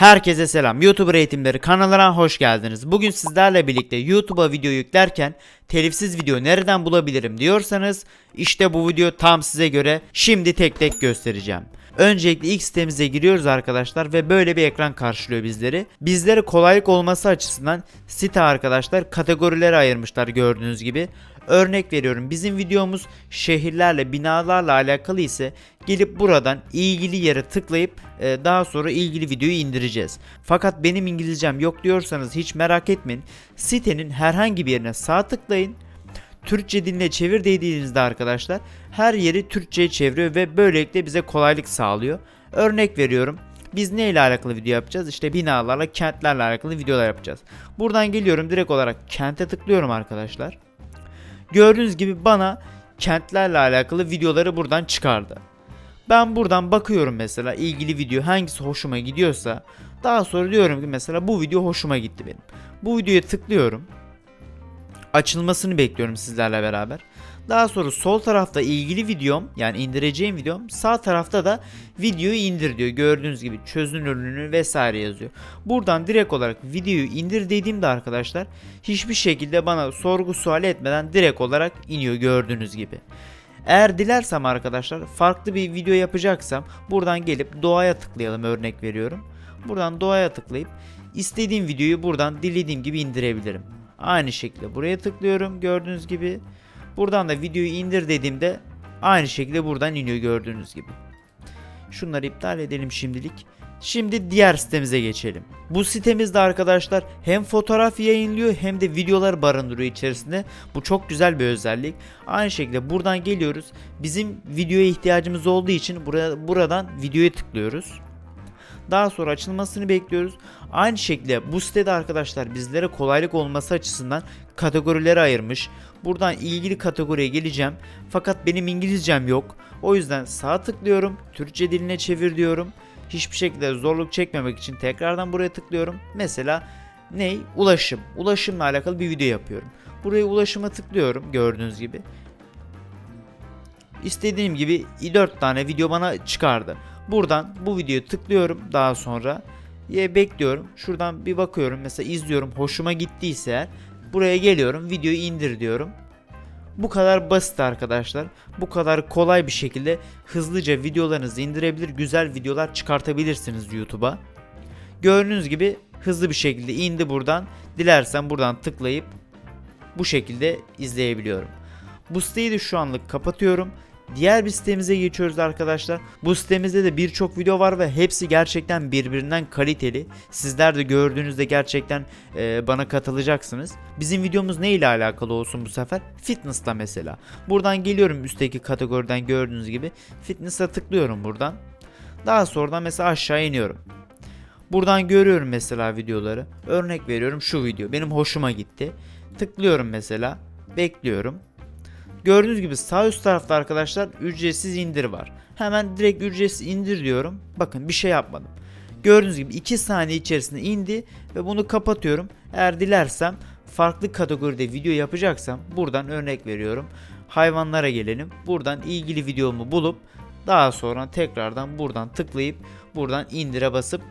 Herkese selam. YouTuber eğitimleri kanalına hoş geldiniz. Bugün sizlerle birlikte YouTube'a video yüklerken telifsiz video nereden bulabilirim diyorsanız işte bu video tam size göre. Şimdi tek tek göstereceğim. Öncelikle ilk sitemize giriyoruz arkadaşlar ve böyle bir ekran karşılıyor bizleri. Bizlere kolaylık olması açısından site arkadaşlar kategorilere ayırmışlar gördüğünüz gibi. Örnek veriyorum bizim videomuz şehirlerle binalarla alakalı ise gelip buradan ilgili yere tıklayıp e, daha sonra ilgili videoyu indireceğiz. Fakat benim İngilizcem yok diyorsanız hiç merak etmeyin. Sitenin herhangi bir yerine sağ tıklayın. Türkçe diline çevir dediğinizde arkadaşlar her yeri Türkçe'ye çeviriyor ve böylelikle bize kolaylık sağlıyor. Örnek veriyorum. Biz ne ile alakalı video yapacağız? İşte binalarla, kentlerle alakalı videolar yapacağız. Buradan geliyorum direkt olarak kente tıklıyorum arkadaşlar. Gördüğünüz gibi bana kentlerle alakalı videoları buradan çıkardı. Ben buradan bakıyorum mesela ilgili video hangisi hoşuma gidiyorsa daha sonra diyorum ki mesela bu video hoşuma gitti benim. Bu videoya tıklıyorum. Açılmasını bekliyorum sizlerle beraber. Daha sonra sol tarafta ilgili videom yani indireceğim videom sağ tarafta da videoyu indir diyor. Gördüğünüz gibi çözünürlüğünü vesaire yazıyor. Buradan direkt olarak videoyu indir dediğimde arkadaşlar hiçbir şekilde bana sorgu sual etmeden direkt olarak iniyor gördüğünüz gibi. Eğer dilersem arkadaşlar farklı bir video yapacaksam buradan gelip doğaya tıklayalım örnek veriyorum. Buradan doğaya tıklayıp istediğim videoyu buradan dilediğim gibi indirebilirim. Aynı şekilde buraya tıklıyorum gördüğünüz gibi. Buradan da videoyu indir dediğimde aynı şekilde buradan iniyor gördüğünüz gibi. Şunları iptal edelim şimdilik. Şimdi diğer sitemize geçelim. Bu sitemizde arkadaşlar hem fotoğraf yayınlıyor hem de videolar barındırıyor içerisinde. Bu çok güzel bir özellik. Aynı şekilde buradan geliyoruz. Bizim videoya ihtiyacımız olduğu için buradan videoya tıklıyoruz. Daha sonra açılmasını bekliyoruz. Aynı şekilde bu sitede arkadaşlar bizlere kolaylık olması açısından kategorilere ayırmış. Buradan ilgili kategoriye geleceğim. Fakat benim İngilizcem yok. O yüzden sağ tıklıyorum. Türkçe diline çevir diyorum. Hiçbir şekilde zorluk çekmemek için tekrardan buraya tıklıyorum. Mesela ney? Ulaşım. Ulaşımla alakalı bir video yapıyorum. Buraya ulaşıma tıklıyorum gördüğünüz gibi. İstediğim gibi 4 tane video bana çıkardı. Buradan bu videoyu tıklıyorum daha sonra. Ya bekliyorum. Şuradan bir bakıyorum. Mesela izliyorum. Hoşuma gittiyse buraya geliyorum. Videoyu indir diyorum. Bu kadar basit arkadaşlar. Bu kadar kolay bir şekilde hızlıca videolarınızı indirebilir, güzel videolar çıkartabilirsiniz YouTube'a. Gördüğünüz gibi hızlı bir şekilde indi buradan. Dilersen buradan tıklayıp bu şekilde izleyebiliyorum. Bu siteyi de şu anlık kapatıyorum. Diğer bir sitemize geçiyoruz arkadaşlar. Bu sitemizde de birçok video var ve hepsi gerçekten birbirinden kaliteli. Sizler de gördüğünüzde gerçekten e, bana katılacaksınız. Bizim videomuz ne ile alakalı olsun bu sefer? Fitness'la mesela. Buradan geliyorum üstteki kategoriden gördüğünüz gibi. Fitness'a tıklıyorum buradan. Daha sonra mesela aşağı iniyorum. Buradan görüyorum mesela videoları. Örnek veriyorum şu video. Benim hoşuma gitti. Tıklıyorum mesela. Bekliyorum. Gördüğünüz gibi sağ üst tarafta arkadaşlar ücretsiz indir var. Hemen direkt ücretsiz indir diyorum. Bakın bir şey yapmadım. Gördüğünüz gibi 2 saniye içerisinde indi ve bunu kapatıyorum. Eğer dilersem farklı kategoride video yapacaksam buradan örnek veriyorum. Hayvanlara gelelim. Buradan ilgili videomu bulup daha sonra tekrardan buradan tıklayıp buradan indire basıp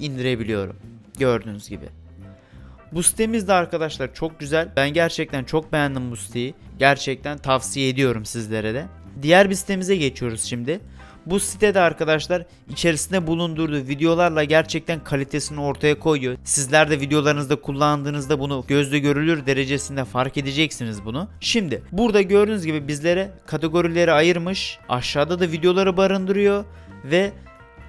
indirebiliyorum. Gördüğünüz gibi. Bu sitemiz de arkadaşlar çok güzel. Ben gerçekten çok beğendim bu siteyi. Gerçekten tavsiye ediyorum sizlere de. Diğer bir sitemize geçiyoruz şimdi. Bu sitede arkadaşlar içerisinde bulundurduğu videolarla gerçekten kalitesini ortaya koyuyor. Sizler de videolarınızda kullandığınızda bunu gözle görülür derecesinde fark edeceksiniz bunu. Şimdi burada gördüğünüz gibi bizlere kategorileri ayırmış. Aşağıda da videoları barındırıyor ve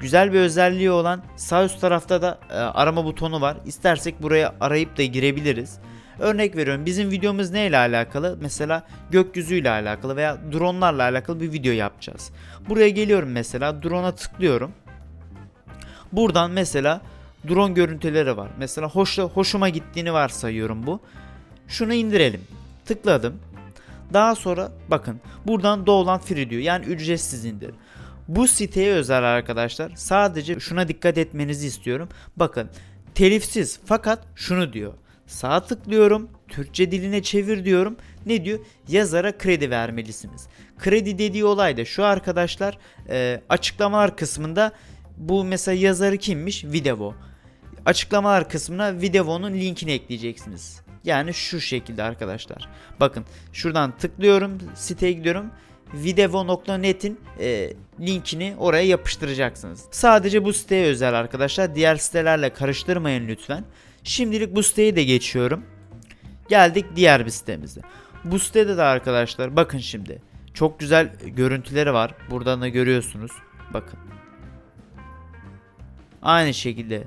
Güzel bir özelliği olan sağ üst tarafta da e, arama butonu var. İstersek buraya arayıp da girebiliriz. Örnek veriyorum bizim videomuz ne ile alakalı? Mesela gökyüzü ile alakalı veya dronlarla alakalı bir video yapacağız. Buraya geliyorum mesela drone'a tıklıyorum. Buradan mesela drone görüntüleri var. Mesela hoş, hoşuma gittiğini varsayıyorum bu. Şunu indirelim. Tıkladım. Daha sonra bakın buradan Download Free diyor. Yani ücretsiz indir. Bu siteye özel arkadaşlar sadece şuna dikkat etmenizi istiyorum. Bakın telifsiz fakat şunu diyor. Sağ tıklıyorum. Türkçe diline çevir diyorum. Ne diyor? Yazara kredi vermelisiniz. Kredi dediği olay da şu arkadaşlar e, açıklamalar kısmında bu mesela yazarı kimmiş? Videvo. açıklamalar kısmına Videvo'nun linkini ekleyeceksiniz. Yani şu şekilde arkadaşlar. Bakın şuradan tıklıyorum siteye gidiyorum. Videvo.net'in e, linkini oraya yapıştıracaksınız. Sadece bu siteye özel arkadaşlar. Diğer sitelerle karıştırmayın lütfen. Şimdilik bu siteye de geçiyorum. Geldik diğer bir sitemize. Bu sitede de arkadaşlar bakın şimdi. Çok güzel görüntüleri var. Buradan da görüyorsunuz. Bakın. Aynı şekilde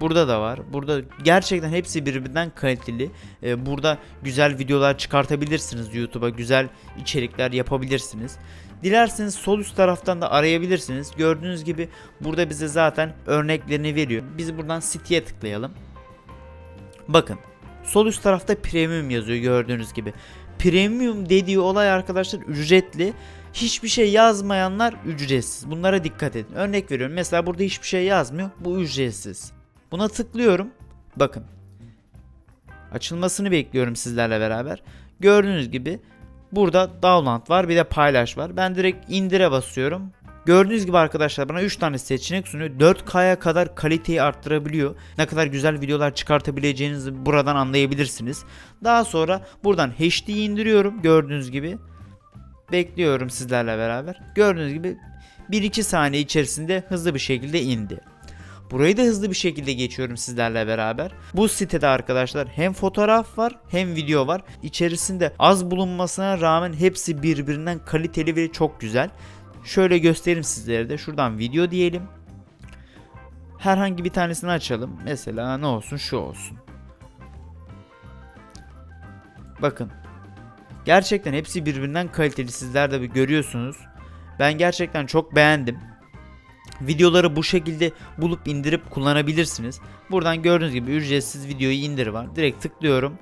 Burada da var. Burada gerçekten hepsi birbirinden kaliteli. Ee, burada güzel videolar çıkartabilirsiniz YouTube'a. Güzel içerikler yapabilirsiniz. Dilerseniz sol üst taraftan da arayabilirsiniz. Gördüğünüz gibi burada bize zaten örneklerini veriyor. Biz buradan City'ye tıklayalım. Bakın. Sol üst tarafta premium yazıyor gördüğünüz gibi. Premium dediği olay arkadaşlar ücretli. Hiçbir şey yazmayanlar ücretsiz. Bunlara dikkat edin. Örnek veriyorum. Mesela burada hiçbir şey yazmıyor. Bu ücretsiz. Buna tıklıyorum. Bakın. Açılmasını bekliyorum sizlerle beraber. Gördüğünüz gibi burada download var bir de paylaş var. Ben direkt indire basıyorum. Gördüğünüz gibi arkadaşlar bana 3 tane seçenek sunuyor. 4K'ya kadar kaliteyi arttırabiliyor. Ne kadar güzel videolar çıkartabileceğinizi buradan anlayabilirsiniz. Daha sonra buradan HD'yi indiriyorum gördüğünüz gibi. Bekliyorum sizlerle beraber. Gördüğünüz gibi 1-2 saniye içerisinde hızlı bir şekilde indi. Burayı da hızlı bir şekilde geçiyorum sizlerle beraber. Bu sitede arkadaşlar hem fotoğraf var hem video var. İçerisinde az bulunmasına rağmen hepsi birbirinden kaliteli ve çok güzel. Şöyle göstereyim sizlere de. Şuradan video diyelim. Herhangi bir tanesini açalım. Mesela ne olsun şu olsun. Bakın. Gerçekten hepsi birbirinden kaliteli. Sizler de görüyorsunuz. Ben gerçekten çok beğendim. Videoları bu şekilde bulup indirip kullanabilirsiniz. Buradan gördüğünüz gibi ücretsiz videoyu indir var. Direkt tıklıyorum.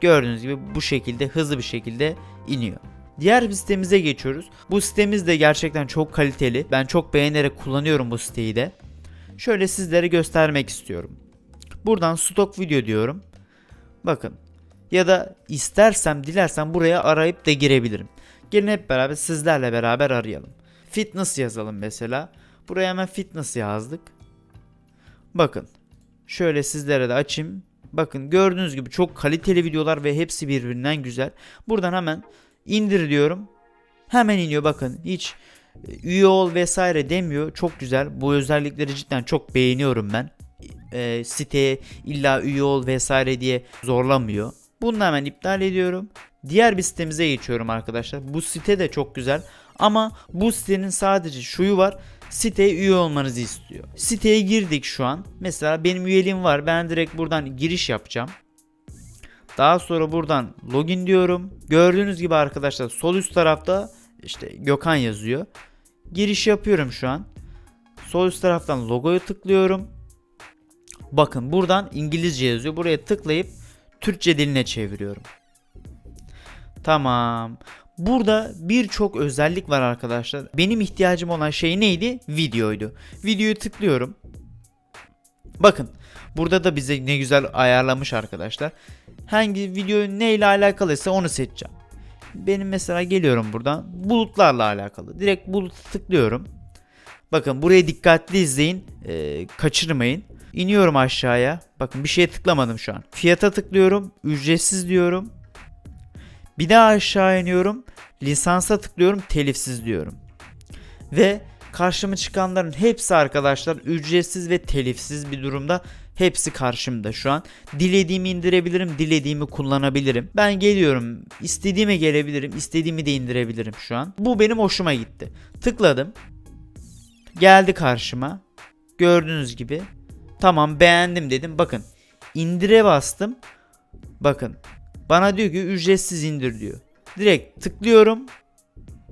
Gördüğünüz gibi bu şekilde hızlı bir şekilde iniyor. Diğer bir sitemize geçiyoruz. Bu sitemiz de gerçekten çok kaliteli. Ben çok beğenerek kullanıyorum bu siteyi de. Şöyle sizlere göstermek istiyorum. Buradan stok video diyorum. Bakın. Ya da istersem dilersem buraya arayıp da girebilirim. Gelin hep beraber sizlerle beraber arayalım. Fitness yazalım mesela. Buraya hemen fitness yazdık. Bakın. Şöyle sizlere de açayım. Bakın gördüğünüz gibi çok kaliteli videolar ve hepsi birbirinden güzel. Buradan hemen indir diyorum. Hemen iniyor bakın. Hiç e, üye ol vesaire demiyor. Çok güzel. Bu özellikleri cidden çok beğeniyorum ben. E, siteye illa üye ol vesaire diye zorlamıyor. Bunu hemen iptal ediyorum. Diğer bir sitemize geçiyorum arkadaşlar. Bu site de çok güzel. Ama bu sitenin sadece şuyu var. Siteye üye olmanızı istiyor. Siteye girdik şu an. Mesela benim üyeliğim var. Ben direkt buradan giriş yapacağım. Daha sonra buradan login diyorum. Gördüğünüz gibi arkadaşlar sol üst tarafta işte Gökhan yazıyor. Giriş yapıyorum şu an. Sol üst taraftan logoyu tıklıyorum. Bakın buradan İngilizce yazıyor. Buraya tıklayıp Türkçe diline çeviriyorum. Tamam. Burada birçok özellik var arkadaşlar. Benim ihtiyacım olan şey neydi? Videoydu. Videoyu tıklıyorum. Bakın burada da bize ne güzel ayarlamış arkadaşlar. Hangi video ne ile alakalıysa onu seçeceğim. Benim mesela geliyorum buradan bulutlarla alakalı. Direkt bulut tıklıyorum. Bakın buraya dikkatli izleyin. Ee, kaçırmayın. İniyorum aşağıya. Bakın bir şeye tıklamadım şu an. Fiyata tıklıyorum. Ücretsiz diyorum. Bir daha aşağı iniyorum. Lisansa tıklıyorum. Telifsiz diyorum. Ve karşıma çıkanların hepsi arkadaşlar ücretsiz ve telifsiz bir durumda. Hepsi karşımda şu an. Dilediğimi indirebilirim, dilediğimi kullanabilirim. Ben geliyorum, istediğime gelebilirim, istediğimi de indirebilirim şu an. Bu benim hoşuma gitti. Tıkladım. Geldi karşıma. Gördüğünüz gibi. Tamam beğendim dedim. Bakın indire bastım. Bakın bana diyor ki ücretsiz indir diyor. Direkt tıklıyorum.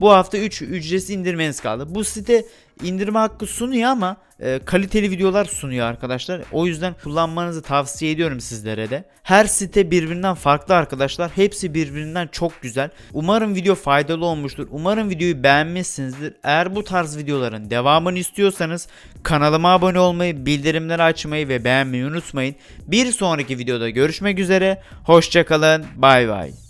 Bu hafta 3 ücretsiz indirmeniz kaldı. Bu site indirme hakkı sunuyor ama e, kaliteli videolar sunuyor arkadaşlar. O yüzden kullanmanızı tavsiye ediyorum sizlere de. Her site birbirinden farklı arkadaşlar. Hepsi birbirinden çok güzel. Umarım video faydalı olmuştur. Umarım videoyu beğenmişsinizdir. Eğer bu tarz videoların devamını istiyorsanız kanalıma abone olmayı, bildirimleri açmayı ve beğenmeyi unutmayın. Bir sonraki videoda görüşmek üzere. Hoşçakalın. Bay bay.